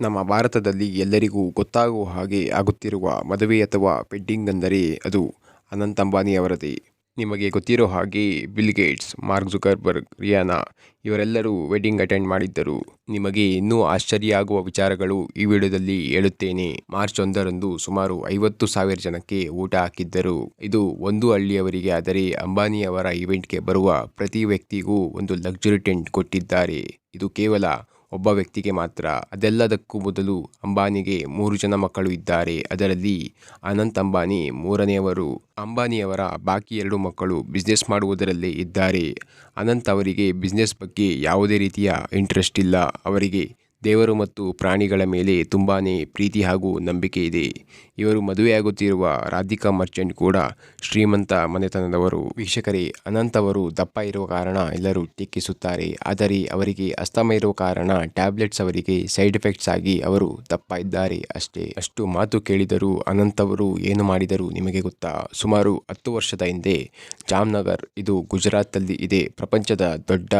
ನಮ್ಮ ಭಾರತದಲ್ಲಿ ಎಲ್ಲರಿಗೂ ಗೊತ್ತಾಗುವ ಹಾಗೆ ಆಗುತ್ತಿರುವ ಮದುವೆ ಅಥವಾ ವೆಡ್ಡಿಂಗ್ ಅಂದರೆ ಅದು ಅನಂತ್ ಅಂಬಾನಿಯವರದೇ ನಿಮಗೆ ಗೊತ್ತಿರೋ ಹಾಗೆ Bill Gates, Mark Zuckerberg, Rihanna ಇವರೆಲ್ಲರೂ ವೆಡ್ಡಿಂಗ್ ಅಟೆಂಡ್ ಮಾಡಿದ್ದರು. ನಿಮಗೆ ಇನ್ನೂ ಆಶ್ಚರ್ಯ ಆಗುವ ವಿಚಾರಗಳು ಈ ವಿಡಿಯೋದಲ್ಲಿ ಹೇಳುತ್ತೇನೆ. ಮಾರ್ಚ್ ಒಂದರಂದು ಸುಮಾರು ಐವತ್ತು ಸಾವಿರ ಜನಕ್ಕೆ ಊಟ ಹಾಕಿದ್ದರು. ಇದು ಒಂದು ಹಳ್ಳಿಯವರಿಗೆ ಆದರೆ ಅಂಬಾನಿಯವರ ಇವೆಂಟ್ಗೆ ಬರುವ ಪ್ರತಿ ವ್ಯಕ್ತಿಗೂ ಒಂದು ಲಕ್ಸುರಿ ಟೆಂಟ್ ಕೊಟ್ಟಿದ್ದಾರೆ. ಇದು ಕೇವಲ ಒಬ್ಬ ವ್ಯಕ್ತಿಗೆ ಮಾತ್ರ ಅದೆಲ್ಲದಕ್ಕೂ ಮೊದಲು ಅಂಬಾನಿಗೆ ಮೂರು ಜನ ಮಕ್ಕಳು ಇದ್ದಾರೆ. ಅದರಲ್ಲಿ ಅನಂತ್ ಅಂಬಾನಿ ಮೂರನೆಯವರು. ಅಂಬಾನಿಯವರ ಬಾಕಿ ಎರಡು ಮಕ್ಕಳು ಬಿಸ್ನೆಸ್ ಮಾಡುವುದರಲ್ಲೇ ಇದ್ದಾರೆ. ಅನಂತ್ ಅವರಿಗೆ ಬಿಸ್ನೆಸ್ ಬಗ್ಗೆ ಯಾವುದೇ ರೀತಿಯ ಇಂಟ್ರೆಸ್ಟ್ ಇಲ್ಲ. ಅವರಿಗೆ ದೇವರು ಮತ್ತು ಪ್ರಾಣಿಗಳ ಮೇಲೆ ತುಂಬಾ ಪ್ರೀತಿ ಹಾಗೂ ನಂಬಿಕೆ ಇದೆ. ಇವರು ಮದುವೆಯಾಗುತ್ತಿರುವ ರಾಧಿಕಾ ಮರ್ಚೆಂಟ್ ಕೂಡ ಶ್ರೀಮಂತ ಮನೆತನದವರು. ವೀಕ್ಷಕರೇ, ಅನಂತವರು ದಪ್ಪ ಇರುವ ಕಾರಣ ಎಲ್ಲರೂ ಟೀಕಿಸುತ್ತಾರೆ. ಆದರೆ ಅವರಿಗೆ ಅಸ್ತಮ ಇರುವ ಕಾರಣ ಟ್ಯಾಬ್ಲೆಟ್ಸ್ ಅವರಿಗೆ ಸೈಡ್ ಎಫೆಕ್ಟ್ಸ್ ಆಗಿ ಅವರು ದಪ್ಪ ಇದ್ದಾರೆ ಅಷ್ಟೇ. ಅಷ್ಟು ಮಾತು ಕೇಳಿದರೂ ಅನಂತವರು ಏನು ಮಾಡಿದರು ನಿಮಗೆ ಗೊತ್ತಾ? ಸುಮಾರು ಹತ್ತು ವರ್ಷದ ಹಿಂದೆ ಜಾಮ್ನಗರ್, ಇದು ಗುಜರಾತಲ್ಲಿ ಇದೆ. ಪ್ರಪಂಚದ ದೊಡ್ಡ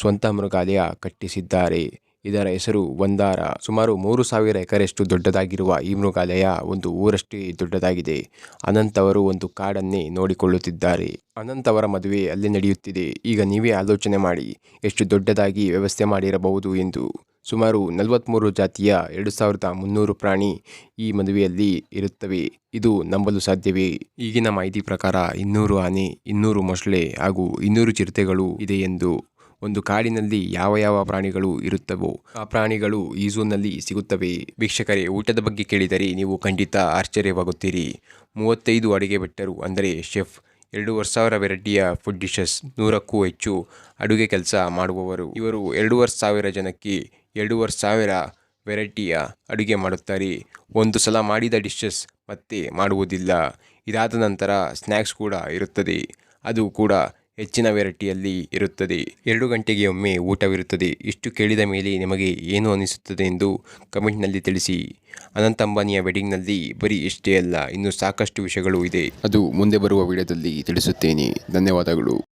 ಸ್ವಂತ ಮೃಗಾಲಯ ಕಟ್ಟಿಸಿದ್ದಾರೆ. ಇದರ ಹೆಸರು ಒಂದಾರ. ಸುಮಾರು ಮೂರು ಸಾವಿರ ಎಕರೆಷ್ಟು ದೊಡ್ಡದಾಗಿರುವ ಈ ಮೃಗಾಲಯ ಒಂದು ಊರಷ್ಟೇ ದೊಡ್ಡದಾಗಿದೆ. ಅನಂತ್ ಅವರು ಒಂದು ಕಾಡನ್ನೇ ನೋಡಿಕೊಳ್ಳುತ್ತಿದ್ದಾರೆ. ಅನಂತ್ ಅವರ ಮದುವೆ ಅಲ್ಲಿ ನಡೆಯುತ್ತಿದೆ. ಈಗ ನೀವೇ ಆಲೋಚನೆ ಮಾಡಿ, ಎಷ್ಟು ದೊಡ್ಡದಾಗಿ ವ್ಯವಸ್ಥೆ ಮಾಡಿರಬಹುದು ಎಂದು. ಸುಮಾರು ನಲವತ್ತ್ಮೂರು ಜಾತಿಯ ಎರಡು ಸಾವಿರದ ಮುನ್ನೂರು ಪ್ರಾಣಿ ಈ ಮದುವೆಯಲ್ಲಿ ಇರುತ್ತವೆ. ಇದು ನಂಬಲು ಸಾಧ್ಯವೇ? ಈಗಿನ ಮಾಹಿತಿ ಪ್ರಕಾರ ಇನ್ನೂರು ಆನೆ, ಇನ್ನೂರು ಮೊಸಳೆ ಹಾಗೂ ಇನ್ನೂರು ಚಿರತೆಗಳು ಇದೆ ಎಂದು ಒಂದು ಕಾಡಿನಲ್ಲಿ ಯಾವ ಯಾವ ಪ್ರಾಣಿಗಳು ಇರುತ್ತವೋ ಆ ಪ್ರಾಣಿಗಳು ಈ ಝೂನಲ್ಲಿ ಸಿಗುತ್ತವೆ. ವೀಕ್ಷಕರೇ, ಊಟದ ಬಗ್ಗೆ ಕೇಳಿದರೆ ನೀವು ಖಂಡಿತ ಆಶ್ಚರ್ಯವಾಗುತ್ತೀರಿ. ಮೂವತ್ತೈದು ಅಡುಗೆ ಬೆಟ್ಟರು ಅಂದರೆ ಶೆಫ್ ಎರಡೂವರೆ ಸಾವಿರ ವೆರೈಟಿಯ ಫುಡ್ ಡಿಶಸ್, ನೂರಕ್ಕೂ ಹೆಚ್ಚು ಅಡುಗೆ ಕೆಲಸ ಮಾಡುವವರು. ಇವರು ಎರಡೂವರೆ ಸಾವಿರ ಜನಕ್ಕೆ ಎರಡೂವರೆ ಸಾವಿರ ವೆರೈಟಿಯ ಅಡುಗೆ ಮಾಡುತ್ತಾರೆ. ಒಂದು ಸಲ ಮಾಡಿದ ಡಿಶಸ್ ಮತ್ತೆ ಮಾಡುವುದಿಲ್ಲ. ಇದಾದ ನಂತರ ಸ್ನ್ಯಾಕ್ಸ್ ಕೂಡ ಇರುತ್ತದೆ. ಅದು ಕೂಡ ಹೆಚ್ಚಿನ ವೆರೈಟಿಯಲ್ಲಿ ಇರುತ್ತದೆ. ಎರಡು ಗಂಟೆಗೆ ಒಮ್ಮೆ ಊಟವಿರುತ್ತದೆ. ಇಷ್ಟು ಕೇಳಿದ ಮೇಲೆ ನಿಮಗೆ ಏನು ಅನಿಸುತ್ತದೆ ಎಂದು ಕಮೆಂಟ್ನಲ್ಲಿ ತಿಳಿಸಿ. ಅನಂತ ಅಂಬಾನಿಯ ವೆಡ್ಡಿಂಗ್ನಲ್ಲಿ ಬರೀ ಇಷ್ಟೇ ಅಲ್ಲ, ಇನ್ನೂ ಸಾಕಷ್ಟು ವಿಷಯಗಳು ಇದೆ. ಅದು ಮುಂದೆ ಬರುವ ವಿಡಿಯೋದಲ್ಲಿ ತಿಳಿಸುತ್ತೇನೆ. ಧನ್ಯವಾದಗಳು.